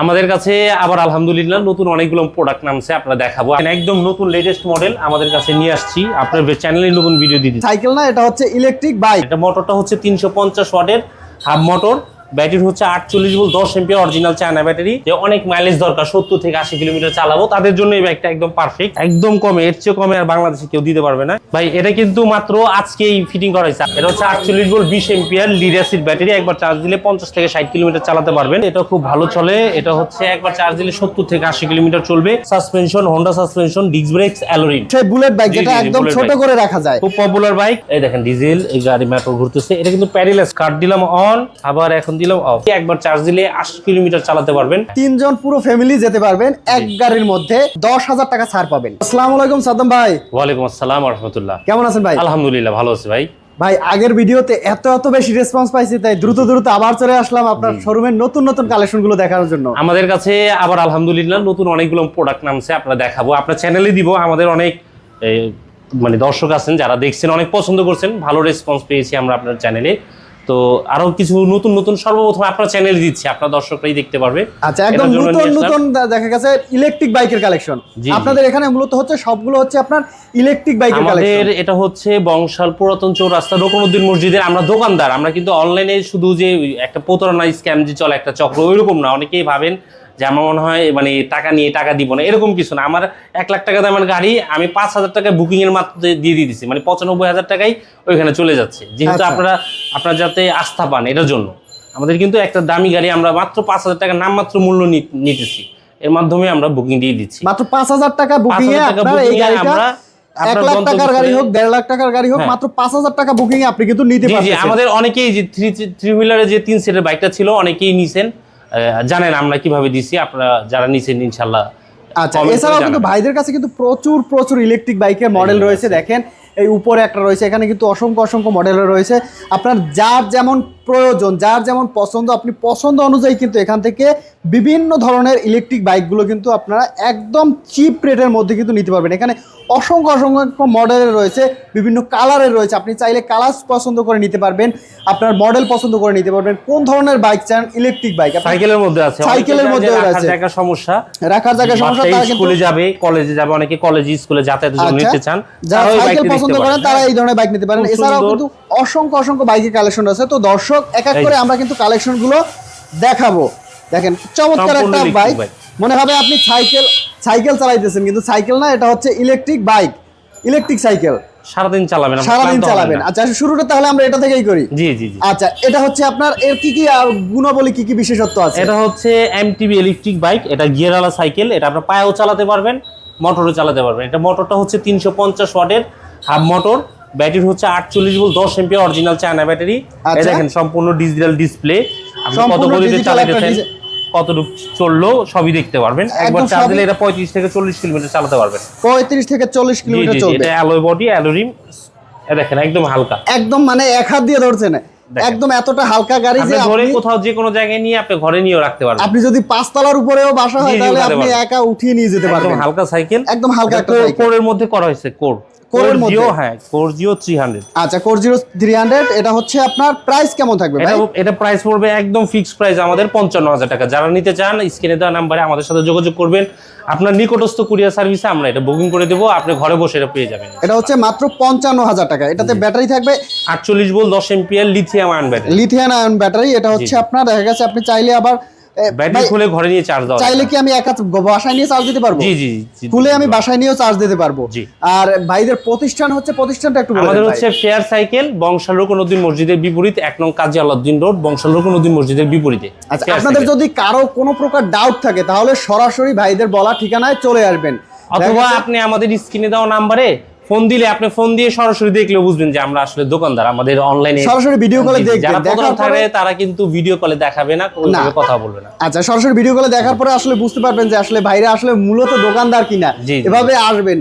আমাদের কাছে আবার আলহামদুলিল্লাহ নতুন অনেকগুলো প্রোডাক্ট নামছে আপনারা দেখাবো। একদম নতুন লেটেস্ট মডেল আমাদের কাছে নিয়ে আসছি। আপনার চ্যানেলে নতুন ভিডিও দিয়ে সাইকেল না এটা হচ্ছে ইলেকট্রিক বাইক এটা মোটরটা হচ্ছে তিনশো পঞ্চাশ ওয়াটের হাফ মোটর ব্যাটারি হচ্ছে আটচল্লিশ ভোল্ট দশ এমপিয়ার অরিজিনাল চায়না ব্যাটারি। যে অনেক মাইলেজ দরকার সত্তর থেকে আশি কিলোমিটার চালাবো। তাদের জন্য এই ব্যাগটা একদম পারফেক্ট একদম কমে এর চেয়ে কমে আর বাংলাদেশে কেউ দিতে পারবে না। ভাই এটা কিন্তু মাত্র আজকেই ফিটিং করা হয়েছে। এটা হচ্ছে আটচল্লিশ ভোল্ট বিশ এমপিয়ার লিড অ্যাসিড ব্যাটারি। একবার চার্জ দিলে পঞ্চাশ থেকে ষাট কিলোমিটার চালাতে পারবেন। এটা খুব ভালো চলে। এটা হচ্ছে একবার চার্জ দিলে সত্তর থেকে আশি কিলোমিটার চলবে। Suspension Honda suspension disc brakes alloy rim bullet bike যেটা একদম ছোট করে রাখা যায়। খুব পপুলার বাইক এই দেখেন ডিজেল এই গাড়ি মেট্রো ঘুরতেছে। এটা কিন্তু প্যারিলেস কাট দিলাম অন আবার এখন দিলাম অফ একবার চার্জ দিলে আশি কিলোমিটার চালাতে পারবেন। তিনজন পুরো ফ্যামিলি যেতে পারবেন এক গাড়ির মধ্যে দশ হাজার টাকা ছাড় পাবেন। আসসালামু আলাইকুম সাদ্দাম ভাই। ওয়ালাইকুম আসসালাম রহমতুল্লাহ কেমন আছেন ভাই? আলহামদুলিল্লাহ ভালো আছে ভাই। ভাই আগের ভিডিওতে এত এত বেশি রেসপন্স পাইছি তাই দ্রুত দ্রুত আবার চলে আসলাম আপনার শোরুমের নতুন নতুন কালেকশনগুলো দেখার জন্য। আমাদের কাছে আবার আলহামদুলিল্লাহ নতুন অনেকগুলো প্রোডাক্ট নামছে আপনারা দেখাবো। আপনার চ্যানেলে দিব আমাদের অনেক মানে দর্শক আছেন যারা দেখছেন অনেক পছন্দ করছেন ভালো রেসপন্স পেয়েছি আমরা আপনার চ্যানেলে তো আরও কিছু নতুন নতুন সর্বপ্রথম আপনার চ্যানেল দিচ্ছি। আপনার দর্শকরাই দেখতে পারবে। আচ্ছা একদম নতুন নতুন দেখা গেছে ইলেকট্রিক বাইকের কালেকশন। আপনাদের এখানে মূলত হচ্ছে সবগুলো হচ্ছে আপনার ইলেকট্রিক বাইকের কালেকশন আমাদের এটা হচ্ছে বংশাল পুরাতন চৌরাস্তা রকমউদ্দিন মসজিদের। আমরা দোকানদার আমরা কিন্তু অনলাইনে শুধু যে একটা প্রতারণা স্ক্যাম যে চলে একটা চক্র ওইরকম না। অনেকেই ভাবেন যে আমার মনে হয় মানে টাকা নিয়ে টাকা দিব না এরকম কিছু না। আমার এক লাখ টাকা দামের গাড়ি আমি পাঁচ হাজার টাকা বুকিং এর মাত্র দিয়ে দিয়ে দিচ্ছি মানে পঁচানব্বই হাজার টাকাই ওইখানে চলে যাচ্ছে। যেহেতু আচ্ছা। আপনারা আপনারা যাতে আস্থা পান এটার জন্য। আমাদের কিন্তু একটা দামি গাড়ি আমরা মাত্র পাঁচ হাজার টাকা নামমাত্র মূল্য নিতেছি। এর মাধ্যমে আমরা বুকিং দিয়ে দিচ্ছি। মাত্র পাঁচ হাজার টাকা বুকিং এ 5,000 এই গাড়িটা আমরা এক লাখ টাকার গাড়ি হোক দেড় লাখ টাকার গাড়ি হোক। মাত্র পাঁচ হাজার টাকা বুকিং আপনি কিন্তু নিতে জি জি আমাদের অনেকেই যে থ্রি থ্রি হুইলারের যে তিন সিটের বাইকটা ছিল অনেকেই নিছেন। জানেন আমরা কীভাবে দিছি আপনারা যারা নিছেন ইনশাল্লাহ আচ্ছা এছাড়াও কিন্তু ভাইদের কাছে কিন্তু প্রচুর প্রচুর ইলেকট্রিক বাইকের মডেল রয়েছে দেখেন এই উপরে একটা রয়েছে এখানে কিন্তু অসংখ্য অসংখ্য মডেলের রয়েছে। আপনার যার যেমন প্রয়োজন যার যেমন পছন্দ আপনি পছন্দ অনুযায়ী কিন্তু এখান থেকে বিভিন্ন ধরনের ইলেকট্রিক বাইকগুলো কিন্তু আপনারা একদম চিপ রেটের মধ্যে কিন্তু নিতে পারবেন। এখানে অসংখ্য অসংখ্য মডেলের রয়েছে বিভিন্ন কালারের রয়েছে। আপনি চাইলে কালার পছন্দ করে নিতে পারবেন আপনার মডেল পছন্দ করে নিতে পারবেন। কোন ধরনের বাইক চান? ইলেকট্রিক বাইক সাইকেলের মধ্যে আছে। সাইকেলের অনেকে মধ্যেও যে রাখার আছে। জায়গার সমস্যা। রাখার জায়গায় সমস্যা তারা কিন্তু স্কুলে যাবে কলেজে যাবে অনেকে কলেজে স্কুলে যাতায়াতের জন্য আচ্ছা। নিতে চান। যারা সাইকেল পছন্দ করেন তারা এই ধরনের বাইক নিতে পারেন। এছাড়াও কিন্তু অসংখ্য অসংখ্য বাইকের কালেকশন আছে তো দর্শক এক এক করে আমরা কিন্তু কালেকশনগুলো দেখাবো। দেখেন চমৎকার একটা বাইক। মনে হবে আপনি সাইকেল সাইকেল চালাইতেছেন কিন্তু সাইকেল না এটা হচ্ছে ইলেকট্রিক বাইক ইলেকট্রিক সাইকেল সারাদিন চালাবেন সারাদিন চালাবেন। আচ্ছা শুরুটা তাহলে আমরা এটা থেকেই করি। জি জি আচ্ছা এটা হচ্ছে আপনার এর কি কি গুণাবলী কি কি বিশেষত্ব আছে? এটা হচ্ছে এমটিভি ইলেকট্রিক বাইক এটা গিয়ারওয়ালা সাইকেল এটা আপনার পায়েও চালাতে পারবেন মোটরও চালাতে পারবেন। এটা মোটরটা হচ্ছে তিনশো পঞ্চাশ ওয়াটের হাফ মোটর ব্যাটারি হচ্ছে আটচল্লিশ ভোল্ট দশ এমপিয়ার অরিজিনাল চায়না ব্যাটারি। দেখেন সম্পূর্ণ ডিজিটাল ডিসপ্লে আপনি কত গতিতে চালাতেছেন কতটুকু চলল সবই দেখতে পারবেন। একবার চার্জ দিলে এটা পঁয়ত্রিশ থেকে চল্লিশ কিলোমিটার চালাতে পারবেন। পঁয়ত্রিশ থেকে চল্লিশ কিলোমিটার চলবে। এটা অ্যালোয় বডি অ্যালোরিম দেখেন একদম হালকা। একদম মানে এক হাত দিয়ে ধরছেন। দেখেন। একদম এতটা হালকা গাড়ি যে আপনি কোথাও যে কোনো জায়গায় নিয়ে আপনি ঘরে নিয়েও রাখতে পারবেন। আপনি যদি পাঁচতলার উপরেও বাসা হয় তাহলে আপনি একা উঠিয়ে নিয়ে যেতে পারবেন। হালকা সাইকেল। একদম হালকা একটা। কোরের মধ্যে করা হয়েছে কোর কোরের মধ্যে? জিও হ্যাঁ কোর জিও থ্রি হান্ড্রেড আচ্ছা কোর থ্রি হান্ড্রেড এটা হচ্ছে আপনার প্রাইস কেমন থাকবে ভাই? এটা প্রাইস পড়বে একদম ফিক্সড প্রাইস আমাদের পঞ্চান্ন হাজার টাকা। যারা নিতে চান স্ক্রিনে দেওয়া নাম্বারে আমাদের সাথে যোগাযোগ করবেন। আপনার নিকটস্থ কুরিয়ার সার্ভিসে আমরা এটা বুকিং করে দেবো আপনি ঘরে বসে এটা পেয়ে যাবেন। এটা হচ্ছে মাত্র পঞ্চান্ন হাজার টাকা। এটাতে ব্যাটারি থাকবে আটচল্লিশ বল দশ MPL lithium ion battery lithium ion battery এটা হচ্ছে আপনার দেখা গেছে আপনি চাইলে আবার ব্যাটারি খুলে ঘরে নিয়ে চার্জ দেওয়া চাইলে কি আমি একা বাসায় নিয়ে চার্জ দিতে পারব? জি জি জি খুলে আমি বাসায় নিয়েও চার্জ দিতে পারব। আর ভাইদের প্রতিষ্ঠান হচ্ছে প্রতিষ্ঠানটা একটু আমাদের হচ্ছে ফেয়ার সাইকেল বংশাল রকনুদ্দিন মসজিদের বিপরীত এক নং কাজী আলাউদ্দিন রোড বংশাল রকনুদ্দিন মসজিদের বিপরীতে। আচ্ছা আপনাদের যদি কারও কোনো প্রকার ডাউট থাকে তাহলে সরাসরি ভাইদের বলা ঠিকানায় চলে আসবেন। অথবা আপনি আমাদের স্ক্রিনে দেওয়া নাম্বারে ফোন দিলে আপনি ফোন দিয়ে সরাসরি দেখলে বুঝবেন যে আমরা আসলে দোকানদার আমাদের অনলাইনে সরাসরি ভিডিও কলে দেখবেন যারা থাকে তারা কিন্তু ভিডিও কলে দেখাবে না ওইভাবে কথা বলবে না। আচ্ছা সরাসরি ভিডিও কলে দেখার পরে আসলে বুঝতে পারবেন যে আসলে ভাইরা আসলে মূলত দোকানদার কিনা। এভাবে আসবেন।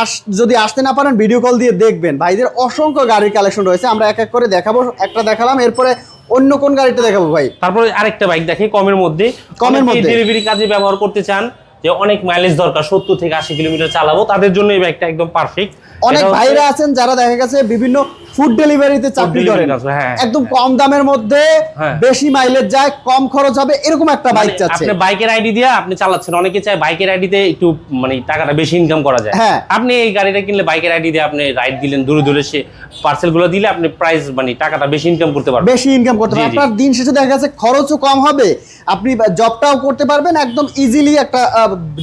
আস যদি আসতে না পারেন ভিডিও কল দিয়ে দেখবেন। ভাইদের অসংখ্য গাড়ির কালেকশন রয়েছে আমরা এক এক করে দেখাবো একটা দেখালাম এরপরে অন্য কোন গাড়িটা দেখাবো ভাই? তারপরে আরেকটা বাইক দেখি কমের মধ্যে। কমের মধ্যে? ডেলিভারি কাজে ব্যবহার করতে চান যে অনেক মাইলেজ দরকার সত্তর থেকে আশি কিলোমিটার চালাবো তাদের জন্য এই বাইকটা একদম পারফেক্ট অনেক ভাইরা আছেন যারা দেখা গেছে বিভিন্ন ফুড ডেলিভারিতে চাকরি করেন। হ্যাঁ, একদম কম দামের মধ্যে হ্যাঁ। বেশি মাইলেজ যায় কম খরচ হবে এরকম একটা বাইক মানে চাচ্ছে। আপনি বাইকের আইডি দিয়ে আপনি চালাচ্ছেন। অনেকে চায় বাইকের আইডিতে একটু মানে টাকাটা বেশি ইনকাম করা যায়। হ্যাঁ। আপনি এই গাড়িটা কিনলে বাইকের আইডি দিয়ে আপনি রাইড দিলেন দূরে দূরে সে পার্সেলগুলো দিলে আপনি প্রাইস মানে টাকাটা বেশি ইনকাম করতে পারবেন। বেশি ইনকাম করতে পারবেন। আপনার দিন শেষে দেখা গেছে খরচও কম হবে আপনি জবটাও করতে পারবেন একদম ইজিলি একটা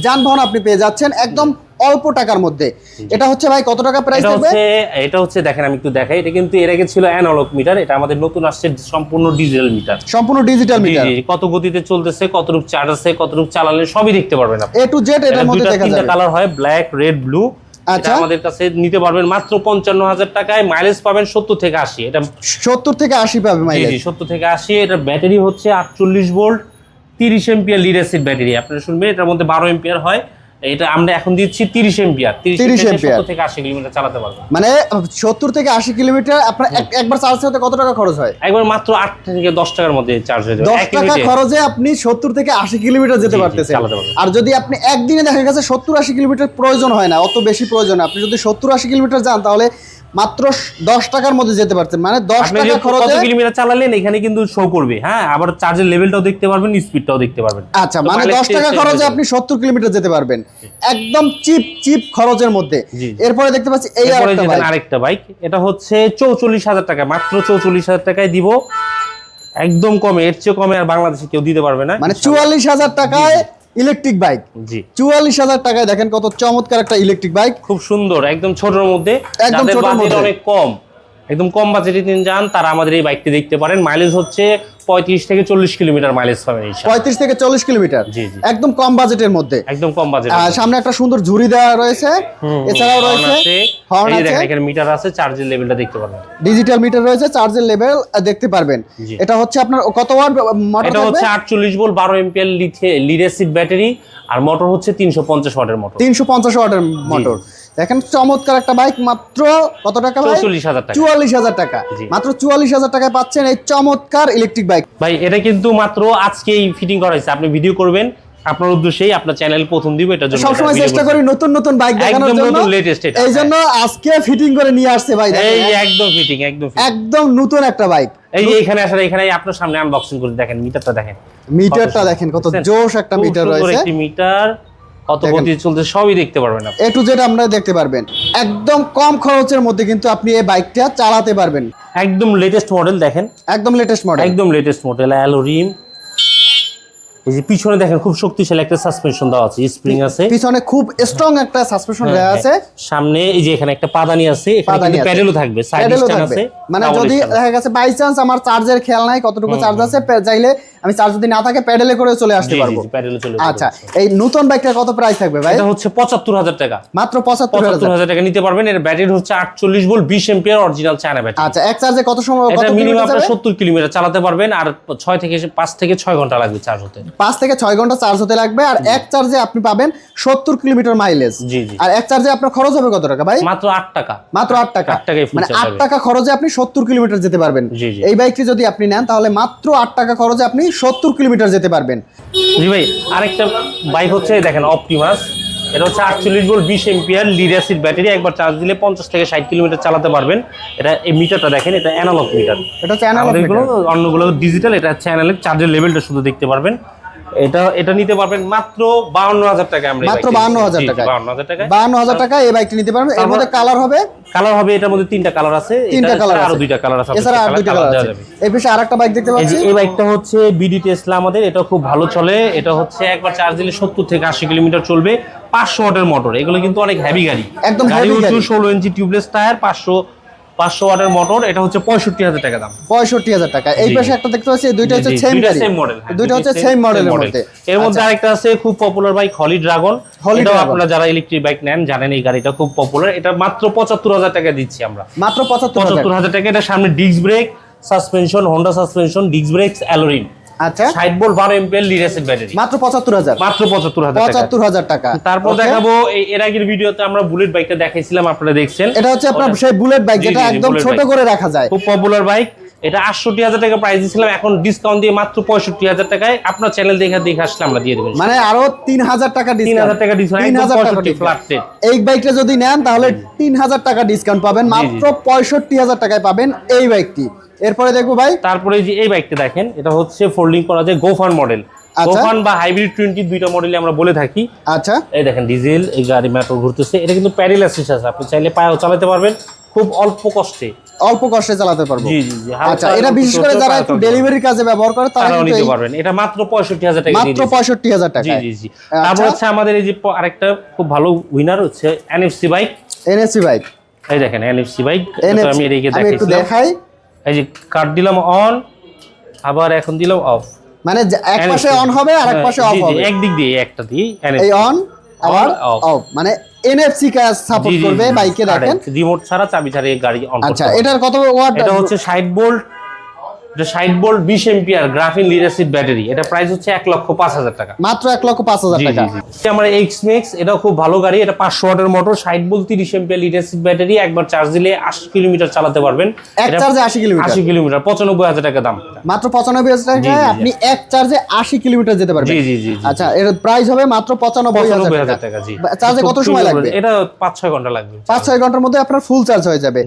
যানবাহন আপনি পেয়ে যাচ্ছেন একদম অল্প টাকার মধ্যে। এটা হচ্ছে ভাই কত টাকা প্রাইস হচ্ছে এটা হচ্ছে দেখেন আমি একটু দেখাই এটা কিন্তু এর আগে ছিল অ্যানালগ মিটার এটা আমাদের নতুন আসছে সম্পূর্ণ ডিজিটাল মিটার সম্পূর্ণ ডিজিটাল মিটার কত গতিতে চলতেছে কতটুকু চার্জ আছে কতটুকু চালালে সবই দেখতে পারবেন আপনি। এ টু জেড এটার মধ্যে দেখা যাবে। কালার হয় ব্ল্যাক রেড ব্লু আচ্ছা। আমাদের কাছে নিতে পারবেন মাত্র পঞ্চান্ন হাজার টাকায় মাইলেজ পাবেন সত্তর থেকে আশি এটা সত্তর থেকে আশি পাবে মাইলেজ সত্তর থেকে আশি এটা ব্যাটারি হচ্ছে আটচল্লিশ ভোল্ট তিরিশ এম্পিয়ার লিড অ্যাসিড ব্যাটারি আপনারা শুনবেন এটার মধ্যে বারো এম্পিয়ার হয়। এটা আমরা এখন দিচ্ছি তিরিশ এম্পিয়ার 30 তিরিশ এম্পিয়ার থেকে আশি কিলোমিটার চালাতে পারবেন মানে সত্তর থেকে আশি কিলোমিটার আপনার একবার চার্জ হতে কত টাকা খরচ হয়? একবার মাত্র আট থেকে দশ টাকার মধ্যে চার্জ হয়ে যাবে। দশ এক টাকা খরচে আপনি সত্তর থেকে আশি কিলোমিটার যেতে পারতেছেন। আর যদি আপনি একদিনে দেখা গেছে সত্তর আশি কিলোমিটার প্রয়োজন হয় না অত বেশি প্রয়োজন আপনি যদি সত্তর আশি কিলোমিটার যান তাহলে মাত্র দশ টাকার মধ্যে যেতে পারছেন মানে দশ আপনি টাকা যে কত কিলোমিটার চালালেন এখানে কিন্তু শো করবে। হ্যাঁ আবার চার্জের লেভেলটাও দেখতে পারবেন স্পিডটাও দেখতে পারবেন। আচ্ছা মানে mileage দশ টাকা খরচে আপনি সত্তর কিলোমিটার যেতে পারবেন। একদম চিপ চিপ খরচের মধ্যে। এরপরে দেখতে পাচ্ছি এই আরেকটা বাইক আরেকটা বাইক এটা হচ্ছে চৌচল্লিশ হাজার টাকা মাত্র চৌচল্লিশ হাজার টাকায় দিব। একদম কমে এর চেয়ে কমে আর বাংলাদেশে কেউ দিতে পারবে না। মানে চুয়াল্লিশ হাজার টাকায় ইলেকট্রিক বাইক। জি। চুয়াল্লিশ হাজার টাকায় দেখেন কত চমৎকার একটা ইলেকট্রিক বাইক। খুব সুন্দর একদম ছোটর মধ্যে। একদম মধ্যে। অনেক কম একদম কম বাজেটে তিনি যান তারা আমাদের এই বাইকটি দেখতে পারেন। মাইলেজ হচ্ছে পঁয়ত্রিশ থেকে চল্লিশ কিলোমিটার মাইলেজ পাবেন। পঁয়ত্রিশ থেকে চল্লিশ কিলোমিটার। একদম কম বাজেটের মধ্যে? একদম কম বাজেট সামনে একটা সুন্দর ঝুড়ি দেওয়া রয়েছে। এছাড়াও রয়েছে হর্ন আছে। এখানে মিটার আছে চার্জের লেভেলটা দেখতে পারবেন। ডিজিটাল মিটার রয়েছে চার্জের লেভেল দেখতে পারবেন। এটা হচ্ছে আপনার কত ওয়াট মোটর এটা হচ্ছে আটচল্লিশ ভোল্ট বারো এম্পিয়ার লিড অ্যাসিড ব্যাটারি আর মোটর হচ্ছে তিনশো পঞ্চাশ ওয়াটের মোটর তিনশো পঞ্চাশ ওয়াটের মোটর দেখেন চমৎকার একটা বাইক মাত্র কত টাকা ভাই? চৌচল্লিশ হাজার টাকা। চুয়াল্লিশ হাজার টাকা। মাত্র চুয়াল্লিশ হাজার টাকায় পাচ্ছেন এই চমৎকার ইলেকট্রিক বাইক ভাই এটা কিন্তু মাত্র আজকেই ফিটিং করা হয়েছে। আপনি ভিডিও করবেন। আপনার উদ্দেশ্যেই আপনার চ্যানেল প্রথম দিব এটার জন্য সবসময় চেষ্টা করি নতুন নতুন বাইক দেখানোর জন্য। এটা, এই জন্য আজকে ফিটিং করে নিয়ে আসছে ভাই এই একদম ফিটিং একদম একদম নতুন একটা বাইক এই যে এখানে আসলে এখানে আপনার সামনে আনবক্সিং করে দেখেন মিটারটা দেখেন। মিটারটা দেখেন কত জোশ একটা মিটার রয়েছে। মিটার কত গতি চলছে সবই দেখতে পারবেন এ টু জেড আপনারা দেখতে পারবেন। একদম কম খরচের মধ্যে কিন্তু আপনি এই বাইকটা চালাতে পারবেন। একদম লেটেস্ট মডেল দেখেন। একদম লেটেস্ট মডেল একদম লেটেস্ট মডেল অ্যালো রিম এই যে পিছনে দেখেন খুব শক্তিশালী একটা সাসপেনশন দেওয়া আছে স্প্রিং আছে। পিছনে খুব স্ট্রং একটা সাসপেনশন দেওয়া আছে। সামনে এই যে এখানে একটা পাদানি আছে এখানে কিন্তু প্যাডেলও থাকবে সাইড স্ট্যান্ড আছে মানে যদি দেখা গেছে বাই চান্স আমার চার্জের খেয়াল নাই কতটুকু চার্জ আছে চাইলে আমি চার্জ যদি না থাকে প্যাডেলে করে চলে আসতে পারব। আচ্ছা এই নতুন বাইকটার কত প্রাইস থাকবে ভাই? এটা হচ্ছে পঁচাত্তর হাজার টাকা। মাত্র পঁচাত্তর পঁচাত্তর হাজার হাজার টাকা নিতে পারবেন এর ব্যাটারি হচ্ছে আটচল্লিশ ভোল্ট বিশ এম্পিয়ার অরিজিনাল চায়না ব্যাটারি আচ্ছা এক চার্জে কত সময় কত মিনিমাম কিলোমিটার আপনার যাবে? সত্তর কিলোমিটার চালাতে পারবেন আর ছয় থেকে পাঁচ থেকে ছয় ঘণ্টা লাগবে চার্জ হতে। পাঁচ থেকে ছয় ঘণ্টা চার্জ হতে লাগবে আর এক চার্জে আপনি পাবেন সত্তর কিলোমিটার মাইলেজ আর এক চার্জে আপনার খরচ হবে কত টাকা ভাই? মাত্র আট টাকা। মাত্র আট টাকা। মানে আট টাকা খরচে আপনি সত্তর কিলোমিটার যেতে পারবেন। এই বাইকটি যদি আপনি নেন তাহলে মাত্র আট টাকা খরচে আপনি সত্তর কিলোমিটার যেতে পারবেন। জি ভাই আরেকটা বাইক হচ্ছে দেখেন অপটিমাস এটা হচ্ছে আটচল্লিশ ভোল্ট বিশ এম্পিয়ার লিড অ্যাসিড ব্যাটারি একবার চার্জ দিলে পঞ্চাশ থেকে ষাট কিলোমিটার চালাতে পারবেন। এটা এই মিটারটা দেখেন এটা অ্যানালগ মিটার এটা হচ্ছে অন্যগুলো ডিজিটাল এটা হচ্ছে অ্যানালগ চার্জের লেভেলটা শুধু দেখতে পারবেন। এটা এটা নিতে পারবেন মাত্র বাউন্ন হাজার টাকা আমরা মাত্র বাহান্ন হাজার টাকা বাউন্ন হাজার টাকা বাহান্ন হাজার টাকা এই বাইকটি নিতে পারবেন। এর মধ্যে কালার হবে? কালার হবে এটার মধ্যে তিনটা কালার আছে। তিনটা কালার আরও দুইটা কালার আছে। এছাড়া আর দুইটা কালার আছে। এই পাশে আরেকটা বাইক দেখতে পাচ্ছি। এই বাইকটা হচ্ছে বিডি টেসলা আমাদের। এটা খুব ভালো চলে। এটা হচ্ছে একবার চার্জ দিলে সত্তর থেকে আশি কিলোমিটার চলবে। পাঁচশো ওয়াটের মোটর এগুলো কিন্তু অনেক হেভি গাড়ি। একদম হচ্ছে গাড়ি। ষোলো ইঞ্চি টিউবলেস টায়ার পাঁচশো পাঁচশো ওয়াটের মোটর এটা হচ্ছে পঁয়ষট্টি হাজার টাকা দাম। পঁয়ষট্টি হাজার টাকা। এই পাশে একটা দেখতে পাচ্ছি দুইটা হচ্ছে সেম গাড়ি হ্যাঁ, দুইটা হচ্ছে সেম মডেলের মধ্যে। এর মধ্যে আচ্ছা, আরেকটা আছে খুব পপুলার বাইক হলি ড্রাগন এটাও আপনারা যারা ইলেকট্রিক বাইক নেন জানেন এই গাড়িটা খুব পপুলার এটা মাত্র পঁচাত্তর হাজার টাকা দিচ্ছি আমরা। মাত্র পঁচাত্তর হাজার। পঁচাত্তর হাজার টাকা। এটা সামনে disc brake suspension Honda suspension disc brake alloy rim আচ্ছা। ষাট ভোল্ট বারো এম্পিয়ার লিড ব্যাটারি মাত্র পঁচাত্তর হাজার। মাত্র পঁচাত্তর হাজার টাকা। তারপর দেখাবো এই এর আগের ভিডিওতে আমরা বুলেট বাইকটা দেখাইছিলাম আপনারা দেখছেন। এটা হচ্ছে আপনার সেই বুলেট বাইক যেটা একদম ছোট করে রাখা যায়। খুব পপুলার বাইক এটা আটষট্টি হাজার টাকা প্রাইস দিয়েছিলাম এখন ডিসকাউন্ট দিয়ে মাত্র পঁয়ষট্টি হাজার টাকায় আপনার চ্যানেল দেখে দেখে আসলে আমরা দিয়ে দেবেন মানে আরও তিন হাজার টাকা তিন হাজার টাকা ডিসকাউন্ট। ফ্ল্যাট এই বাইকটা যদি নেন তাহলে তিন হাজার টাকা ডিসকাউন্ট পাবেন। মাত্র পঁয়ষট্টি হাজার টাকায় পাবেন এই বাইকটি এরপরে দেখব ভাই। তারপরে যে এই বাইকটা দেখেন এটা হচ্ছে ফোল্ডিং করা যায় গোফান মডেল। গোফান বা হাইব্রিড টোয়েন্টি দুইটা মডেলে আমরা বলে থাকি। আচ্ছা। এই দেখেন ডিজেল এই গাড়ি ম্যাটর ঘুরতেছে। এটা কিন্তু প্যারিল অ্যাসিস আছে আপনি চাইলে পায়েও চালাতে পারবেন। খুব অল্প কষ্টে। অল্প কষ্টে চালাতে পারব। জি জি জি আচ্ছা এটা বিশেষ করে যারা একটু চলতে পারবেন। ডেলিভারি কাজে ব্যবহার করে তারা নিতে পারবেন। এটা মাত্র পঁয়ষট্টি হাজার টাকা মাত্র দিয়েছি। পঁয়ষট্টি হাজার জি টাকা জি। জি তারপর আচ্ছা হচ্ছে আমাদের এই যে আরেকটা খুব ভালো উইনার হচ্ছে এনএফসি বাইক এনএসসি বাইক এই দেখেন এনএফসি বাইক আমি এদিকে দেখাই। এই যে কাট দিলাম অন আবার এখন দিলাম অফ মানে এক পাশে অন হবে আর এক পাশে অফ হবে। এক দিক দিয়ে একটা দিয়ে এই অন আবার অফ মানে এনএফসি কাজ সাপোর্ট করবে বাইকে দেখেন। রিমোট ছাড়া চাবি ছাড়া এই গাড়ি অন আচ্ছা এটার কত ওয়াট এটা হচ্ছে 60 ভোল্ট এটা 60 volt 20 ampere graphene lead acid battery এটা প্রাইস হচ্ছে 1 লক্ষ 5000 টাকা। মাত্র এক লক্ষ পাঁচ হাজার টাকা। আমার এক্স এটাও খুব ভালো গাড়ি এটা 500 ওয়াটের motor 60 volt 30 ampere lead acid battery একবার চার্জ দিলে 80 কিলোমিটার চালাতে পারবেন। এক চার্জে আশি কিলোমিটার। 80 কিলোমিটার 95000 টাকা দাম। মাত্র পঁচানব্বই হাজার জি। আপনি এক চার্জে আশি কিলোমিটার যেতে পারবেন। জি জি জি আচ্ছা এর প্রাইস হবে মাত্র পঁচানব্বই হাজার 95000 টাকা। টাকা জি। চার্জে কত সময় লাগবে? এটা 5 6 ঘণ্টা লাগবে। পাঁচ ছয় ঘণ্টার মধ্যে আপনার ফুল চার্জ হয়ে যাবে।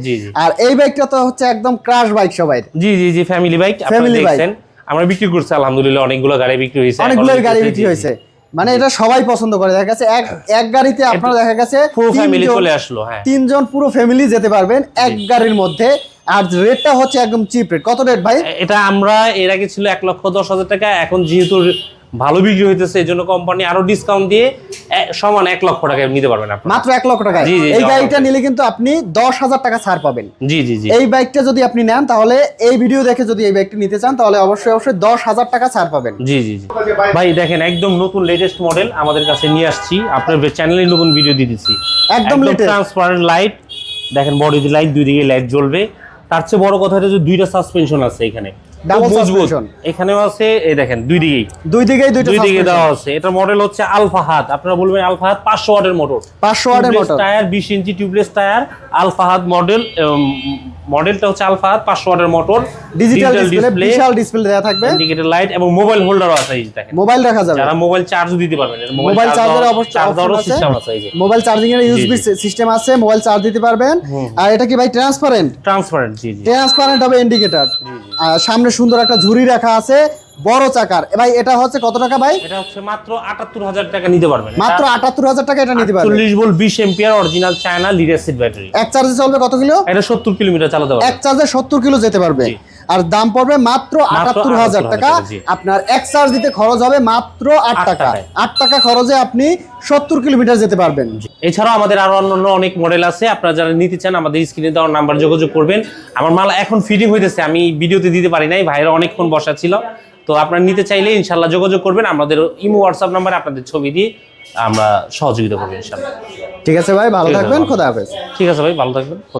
আর এই বাইকটা তো হচ্ছে একদম ক্রাশ বাইক সবাই। জি জি জি ফ্যামিলি বাইক আপনারা দেখছেন আমরা বিক্রি করছি আলহামদুলিল্লাহ অনেকগুলো গাড়ি বিক্রি হয়েছে অনেকগুলো গাড়ি বিক্রি হয়েছে। মানে এটা সবাই পছন্দ করে। দেখা গেছে এক এক গাড়িতে আপনার দেখা গেছে পুরো ফ্যামিলি চলে আসলো হ্যাঁ। তিনজন পুরো ফ্যামিলি যেতে পারবেন এক গাড়ির মধ্যে। আর রেটটা হচ্ছে একদম চিপ রেট কত রেট ভাই? এটা আমরা এর আগে ছিল এক লক্ষ দশ হাজার টাকা এখন যেহেতু ভালো বিক্রি হইতেছে এই জন্য কোম্পানি আরও ডিসকাউন্ট দিয়ে সমান এক লক্ষ টাকায় নিতে পারবেন আপনি মাত্র এক লক্ষ টাকা এই গাড়িটা নিলে কিন্তু আপনি দশ হাজার টাকা ছাড় পাবেন। জি জি জি। এই বাইকটা যদি আপনি নেন তাহলে এই ভিডিও দেখে যদি এই বাইকটা নিতে চান তাহলে অবশ্যই অবশ্যই দশ হাজার টাকা ছাড় পাবেন। জি জি জি। ভাই দেখেন একদম নতুন লেটেস্ট মডেল আমাদের কাছে নিয়ে আসছি। আপনার চ্যানেলে নতুন ভিডিও দিয়ে দিচ্ছি। একদম। ট্রান্সপারেন্ট লাইট দেখেন বডিতে লাইট দুই দিকে লাইট জ্বলবে। তার চেয়ে বড় কথা হচ্ছে দুইটা সাসপেনশন আছে এখানে। খুব সাসপেনশন এখানেও আছে এই দেখেন দুই দিকেই। দুই দিকেই দুইটা দুই দিকে দেওয়া আছে। এটা মডেল হচ্ছে আলফা হাত আপনারা বলবেন আলফা হাত পাঁচশো ওয়াটের মোটর পাঁচশো ওয়াটের মোটর টায়ার বিশ ইঞ্চি টিউবলেস টায়ার আলফা হাত মডেল মডেলটা হচ্ছে আলফা হাত পাঁচশো ওয়াটের মোটর ডিজিটাল ডিসপ্লে বিশাল ডিসপ্লে দেওয়া থাকবে। ইন্ডিকেটর লাইট এবং মোবাইল হোল্ডারও আছে এই দেখেন। মোবাইল রাখা যাবে। যারা মোবাইল চার্জ দিতে পারবেন মোবাইল চার্জার অবশ্য চার্জ option দেওয়ারও আছে। সিস্টেম আছে এই যে। মোবাইল চার্জিং এর ইউএসবি সিস্টেম আছে মোবাইল চার্জ দিতে পারবেন। আর এটা কি ভাই ট্রান্সপারেন্ট ট্রান্সপারেন্ট জি জি। ট্রান্সপারেন্ট হবে ইন্ডিকেটর আর সামনে সুন্দর একটা ঝুড়ি রাখা আছে। বড় চাকার। ভাই এটা হচ্ছে কত টাকা ভাই? এটা হচ্ছে মাত্র আটাত্তর হাজার টাকা নিতে পারবেন। মাত্র আটাত্তর হাজার টাকা এটা নিতে পারবেন। চল্লিশ ভোল্ট বিশ ampere original China lead acid battery এক চার্জে চলবে কত কিলো? এটা সত্তর কিলোমিটার চালাতে পারবে। এক চার্জে সত্তর কিলো যেতে পারবে। আর দাম পড়বে মাত্র 78,000 টাকা। আপনার এক চার্জ দিতে খরচ হবে মাত্র আট আট টাকা। টাকায়। আট টাকা খরচে আপনি সত্তর কিলোমিটার যেতে পারবেন। এছাড়াও আমাদের আরও অন্যান্য অনেক মডেল আছে। আপনারা যারা নিতে চান আমাদের স্ক্রিনে দেওয়ার নাম্বার যোগাযোগ করবেন। আমার মাল এখন ফিটিং হইতেছে। আমি ভিডিওতে দিতে পারি নাই। ভাইরা অনেকক্ষণ বসা ছিল। তো আপনারা নিতে চাইলে ইনশাল্লাহ যোগাযোগ করবেন। আমাদের ইমো হোয়াটসঅ্যাপ নাম্বারে আপনাদের ছবি দিয়ে আমরা সহযোগিতা করব ইনশাল্লাহ ঠিক আছে ভাই ভালো থাকবেন। খোদা হাফেজ। ঠিক আছে ভাই ভালো থাকবেন।